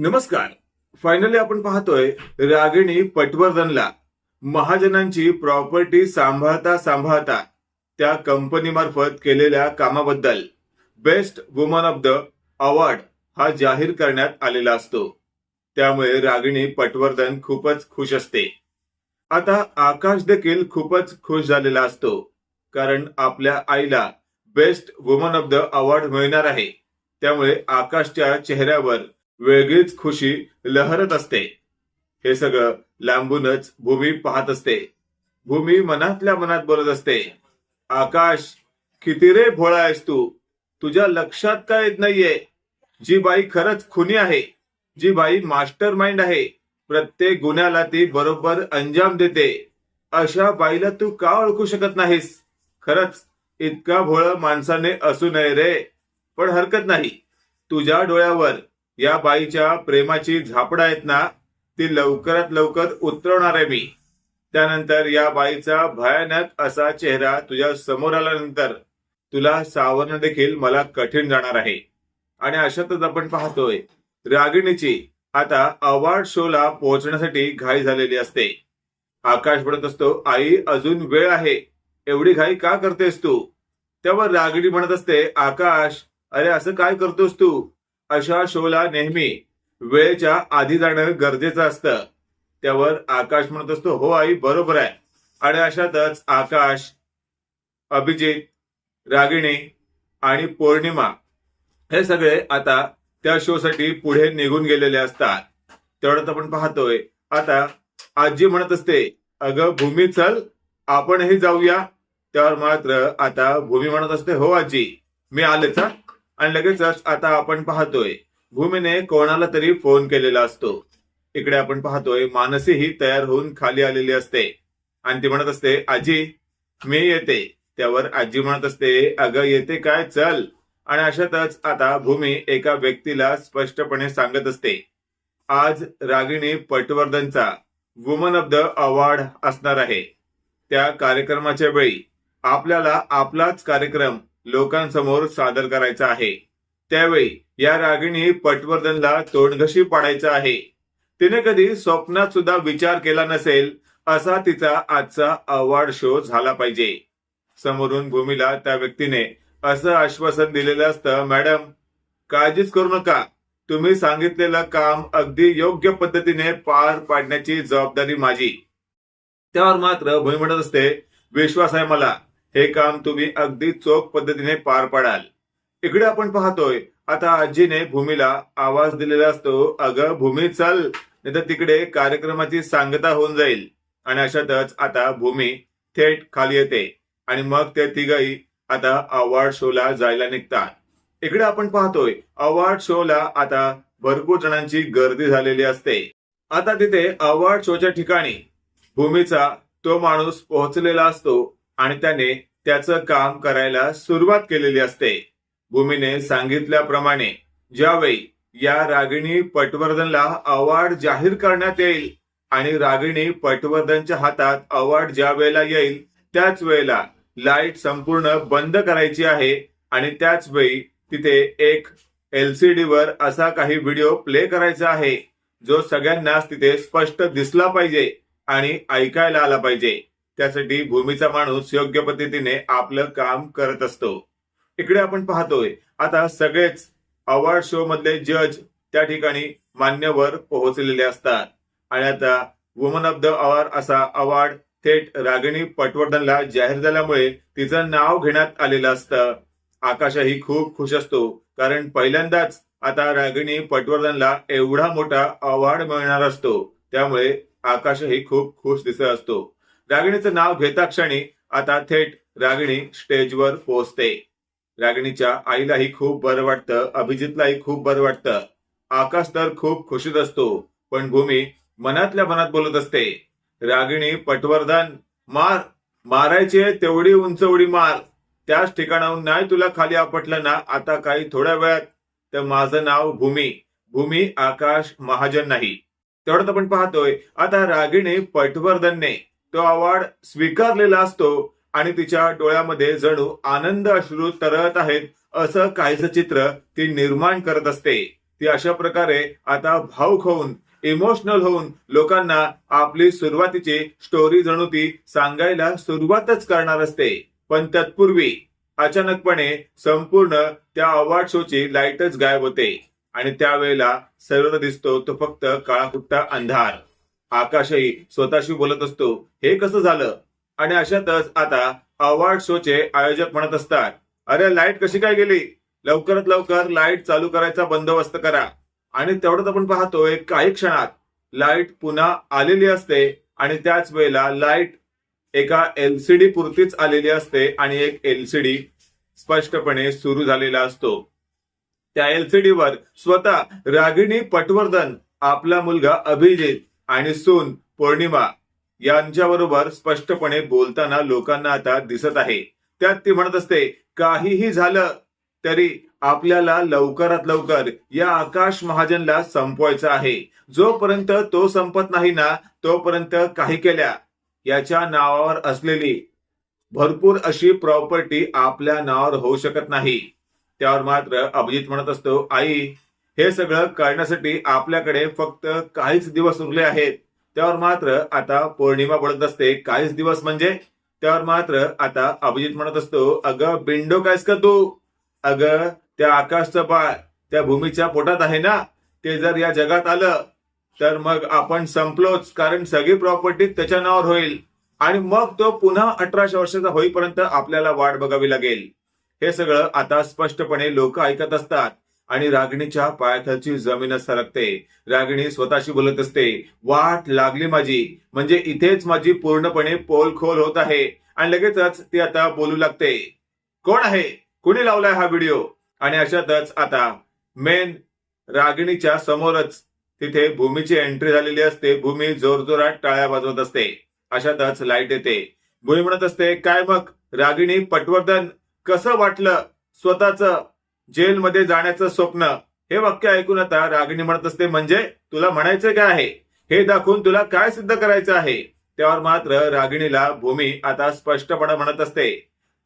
नमस्कार. फायनली आपण पाहतोय रागिणी पटवर्धनला. महाजनांची प्रॉपर्टी सांभाळता सांभाळता त्या कंपनीमार्फत केलेल्या कामाबद्दल best woman of the award हा जाहीर करण्यात आलेला असतो. त्यामुळे रागिणी पटवर्धन खूपच खुश असते. आता आकाश देखील खूपच खुश झालेला असतो कारण आपल्या आईला best woman of the award मिळणार आहे. त्यामुळे आकाशच्या चेहऱ्यावर वेगळीच खुशी लहरत असते. हे सगळं लांबूनच भूमी पाहत असते. भूमी मनातल्या मनात बोलत असते. आकाश किती रे भोळा आहेस तू? तुझ्या लक्षात काय येत नाहीये. जी बाई खरंच खुनी आहे जी बाई मास्टर माइंड आहे प्रत्येक गुन्ह्याला ती बरोबर अंजाम देते. अशा बाईला तू का ओळखू शकत नाहीस? खरंच इतका भोळ माणसाने असू नये रे. पण हरकत नाही. तुझ्या डोळ्यावर या बाईच्या प्रेमाची झापड आहेत ना ती लवकरात लवकर उतरवणार आहे मी. त्यानंतर या बाईचा भयानक असा चेहरा तुझ्या समोर आल्यानंतर तुला सावरणं देखील मला कठीण जाणार आहे. आणि अशातच आपण पाहतोय रागिणीची आता अवॉर्ड शोला पोहोचण्यासाठी घाई झालेली असते. आकाश म्हणत असतो आई अजून वेळ आहे. एवढी घाई का करतेस तू? त्यावर रागिणी म्हणत असते आकाश अरे असं काय करतोस तू? अशा शोला नेहमी वेळेच्या आधी जाणं गरजेचं असतं. त्यावर आकाश म्हणत असतो हो आई बरोबर आहे. आणि अशातच आकाश अभिजित रागिणी आणि पौर्णिमा हे सगळे आता त्या शो साठी पुढे निघून गेलेले असतात. तेवढ्यात आपण पाहतोय आता आजी म्हणत असते अगं भूमी चल आपणही जाऊया. त्यावर मात्र आता भूमी म्हणत असते हो आजी मी आलेच हा." आणि लगेचच आता आपण पाहतोय भूमीने कोणाला तरी फोन केलेला असतो. इकडे आपण पाहतोय मानसी ही तयार होऊन खाली आलेली असते. आणि ती म्हणत असते आजी मी येते. त्यावर आजी म्हणत असते अगं येते काय? चल. आणि अशातच आता भूमी एका व्यक्तीला स्पष्टपणे सांगत असते आज रागिणी पटवर्धनचा वुमन ऑफ द अवॉर्ड असणार आहे. त्या कार्यक्रमाच्या वेळी आपल्याला आपलाच कार्यक्रम लोकांसमोर सादर करायचा आहे. त्यावेळी या रागिणी पटवर्धनला तोंडघशी पाडायचा आहे. तिने कधी स्वप्नात सुद्धा विचार केला नसेल असा तिचा आजचा अवॉर्ड शो झाला पाहिजे. समोरून भूमीला त्या व्यक्तीने असं आश्वासन दिलेलं असतं मॅडम काळजीच करू नका. तुम्ही सांगितलेलं काम अगदी योग्य पद्धतीने पार पाडण्याची जबाबदारी माझी. त्यावर मात्र भूमी म्हणत असते विश्वास आहे मला. हे काम तुम्ही अगदी चोख पद्धतीने पार पाडाल. इकडे आपण पाहतोय आता आजीने भूमीला आवाज दिलेला असतो अगं भूमी चल. नाही तर तिकडे कार्यक्रमाची सांगता होऊन जाईल. आणि अशातच आता भूमी थेट खाली येते. आणि मग ते तिघही आता अवॉर्ड शोला जायला निघतात. इकडे आपण पाहतोय अवॉर्ड शोला आता भरपूर जणांची गर्दी झालेली असते. आता तिथे अवॉर्ड शोच्या ठिकाणी भूमीचा तो माणूस पोहोचलेला असतो. आणि त्याने त्याचं काम करायला सुरुवात केलेली असते. भूमीने सांगितल्याप्रमाणे ज्यावेळी या रागिणी पटवर्धनला अवॉर्ड जाहीर करण्यात येईल आणि रागिणी पटवर्धनच्या हातात अवॉर्ड ज्या वेळेला येईल त्याच वेळेला लाइट संपूर्ण बंद करायची आहे आणि त्याच वेळी तिथे एक एलसीडी वर असा काही व्हिडिओ प्ले करायचा आहे जो सगळ्यांनाच तिथे स्पष्ट दिसला पाहिजे आणि ऐकायला आला पाहिजे. त्यासाठी भूमीचा माणूस योग्य पद्धतीने आपलं काम करत असतो. इकडे आपण पाहतोय आता सगळेच अवॉर्ड शो मधले जज त्या ठिकाणी मान्यवर पोहोचलेले असतात. आणि आता वुमन ऑफ द अवॉर्ड असा अवॉर्ड थेट रागिणी पटवर्धनला जाहीर झाल्यामुळे तिचं नाव घेण्यात आलेलं असतं. आकाशही खूप खुश असतो कारण पहिल्यांदाच आता रागिणी पटवर्धनला एवढा मोठा अवॉर्ड मिळणार असतो. त्यामुळे आकाशही खूप खुश दिसत असतो. रागिणीचं नाव घेता क्षणी आता थेट रागिणी स्टेजवर पोहोचते. रागिणीच्या आईलाही खूप बरं वाटतं अभिजितलाही खूप बरं वाटतं. आकाश तर खूप खुशीत असतो पण भूमी मनातल्या मनात बोलत असते रागिणी पटवर्धन मार मारायची तेवढी उंच उडी मार. त्याच ठिकाणाहून नाही तुला खाली आपटलं ना आता काही थोड्या वेळात. तर माझं नाव भूमी भूमी आकाश महाजन नाही. तेवढ्यात आपण पाहतोय आता रागिणी पटवर्धनने तो अवॉर्ड स्वीकारलेला असतो आणि तिच्या डोळ्यामध्ये जणू आनंद अश्रू तरळत आहेत असं काहीच चित्र ती निर्माण करत असते. ती अशा प्रकारे आता भाऊक होऊन इमोशनल होऊन लोकांना आपली सुरुवातीची स्टोरी जणू ती सांगायला सुरुवातच करणार असते. पण तत्पूर्वी अचानकपणे संपूर्ण त्या अवॉर्ड शोची लाईटच गायब होते. आणि त्यावेळेला सर्व दिसतो तो फक्त काळाकुट्टा अंधार. आकाशही स्वतःशी बोलत असतो. हे कसं झालं? आणि अशातच आता अवॉर्ड शोचे आयोजक म्हणत असतात अरे लाइट कशी काय गेली? लवकरात लवकर लाइट चालू करायचा बंदोबस्त करा. आणि तेवढंच आपण पाहतोय काही क्षणात लाइट पुन्हा आलेली असते आणि त्याच वेळेला लाइट एका एलसीडी पुरतीच आलेली असते आणि एक एलसीडी स्पष्टपणे सुरू झालेला असतो. त्या एलसीडी वर स्वतः रागिणी पटवर्धन आपला मुलगा अभिजित आणि सून पौर्णिमा यांच्याबरोबर स्पष्टपणे बोलताना लोकांना आता दिसत आहे. त्यात ती म्हणत असते काहीही झालं तरी आपल्याला लवकरात लवकर या आकाश महाजनला संपवायचं आहे. जोपर्यंत तो संपत नाही ना तोपर्यंत काही केल्या याच्या नावावर असलेली भरपूर अशी प्रॉपर्टी आपल्या नावावर होऊ शकत नाही. त्यावर मात्र अभिजित म्हणत असतो आई हे सगळं करण्यासाठी आपल्याकडे फक्त काहीच दिवस उरले आहेत. त्यावर मात्र आता पौर्णिमा पडत असते. काहीच दिवस म्हणजे? त्यावर मात्र आता अभिजित म्हणत असतो अगं बिंडो कायस का तू? अगं त्या आकाशचं बाळ त्या भूमीच्या पोटात आहे ना? ते जर या जगात आलं तर मग आपण संपलोच कारण सगळी प्रॉपर्टी त्याच्या नावावर होईल. आणि मग तो पुन्हा अठराशे वर्षाचा होईपर्यंत आपल्याला वाट बघावी लागेल. हे सगळं आता स्पष्टपणे लोक ऐकत असतात. आणि रागिणीच्या पायाखालची जमीन सरकते. रागिणी स्वतःशी बोलत असते वाट लागली माझी. म्हणजे इथेच माझी पूर्णपणे पोलखोल होत आहे. आणि लगेचच ती आता बोलू लागते कोण आहे? कुणी लावलाय हा व्हिडिओ? आणि अशातच आता मेन रागिणीच्या समोरच तिथे भूमीची एंट्री झालेली असते. भूमी जोरजोरात टाळ्या वाजवत असते. अशातच लाइट येते. भूमी म्हणत असते काय मग? रागिणी पटवर्धन कसं वाटलं? स्वतःच जेलमध्ये जाण्याचं स्वप्न. हे वाक्य ऐकून आता रागिणी म्हणत असते म्हणजे तुला म्हणायचं काय आहे? हे दाखवून तुला काय सिद्ध करायचं आहे? त्यावर मात्र रागिणीला भूमी आता स्पष्टपणे म्हणत असते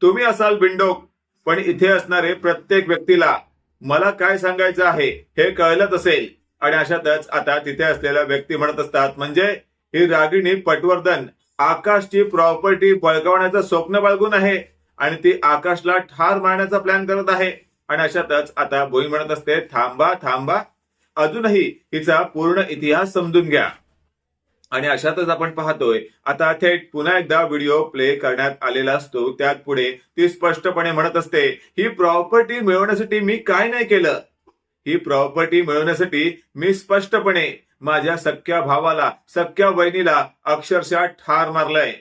तुम्ही असाल बिंडोक पण इथे असणारे प्रत्येक व्यक्तीला मला काय सांगायचं आहे हे कळलंच असेल. आणि अशातच आता तिथे असलेल्या व्यक्ती म्हणत असतात म्हणजे ही रागिणी पटवर्धन आकाशची प्रॉपर्टी बळकावण्याचं स्वप्न बाळगून आहे आणि ती आकाशला ठार मारण्याचा प्लॅन करत आहे. आणि अशातच आता भोई म्हणत असते थांबा थांबा. अजूनही हिचा पूर्ण इतिहास समजून घ्या. आणि अशातच आपण पाहतोय आता थेट पुन्हा एकदा व्हिडिओ प्ले करण्यात आलेला असतो. त्यात पुढे ती स्पष्टपणे म्हणत असते ही प्रॉपर्टी मिळवण्यासाठी मी काय नाही केलं. ही प्रॉपर्टी मिळवण्यासाठी मी स्पष्टपणे माझ्या सख्या भावाला सख्या बहिणीला अक्षरशः ठार मारलंय.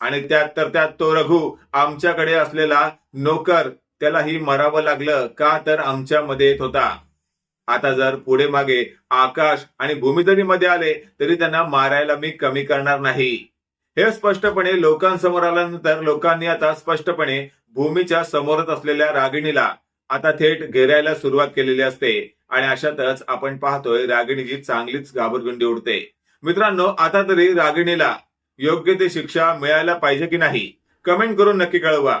आणि त्यात तर त्यात तो रघु आमच्याकडे असलेला नोकर त्यालाही मरावं लागलं का तर आमच्यामध्ये येत होता. आता जर पुढे मागे आकाश आणि भूमी जरी मध्ये आले तरी त्यांना मारायला मी कमी करणार नाही. हे स्पष्टपणे लोकांसमोर आल्यानंतर लोकांनी आता स्पष्टपणे भूमीच्या समोरच असलेल्या रागिणीला आता थेट घेरायला सुरुवात केलेली असते. आणि अशातच आपण पाहतोय रागिणीची चांगलीच घाबरगुंडी उडते. मित्रांनो आता तरी रागिणीला योग्य ते शिक्षा मिळायला पाहिजे की नाही? कमेंट करून नक्की कळवा.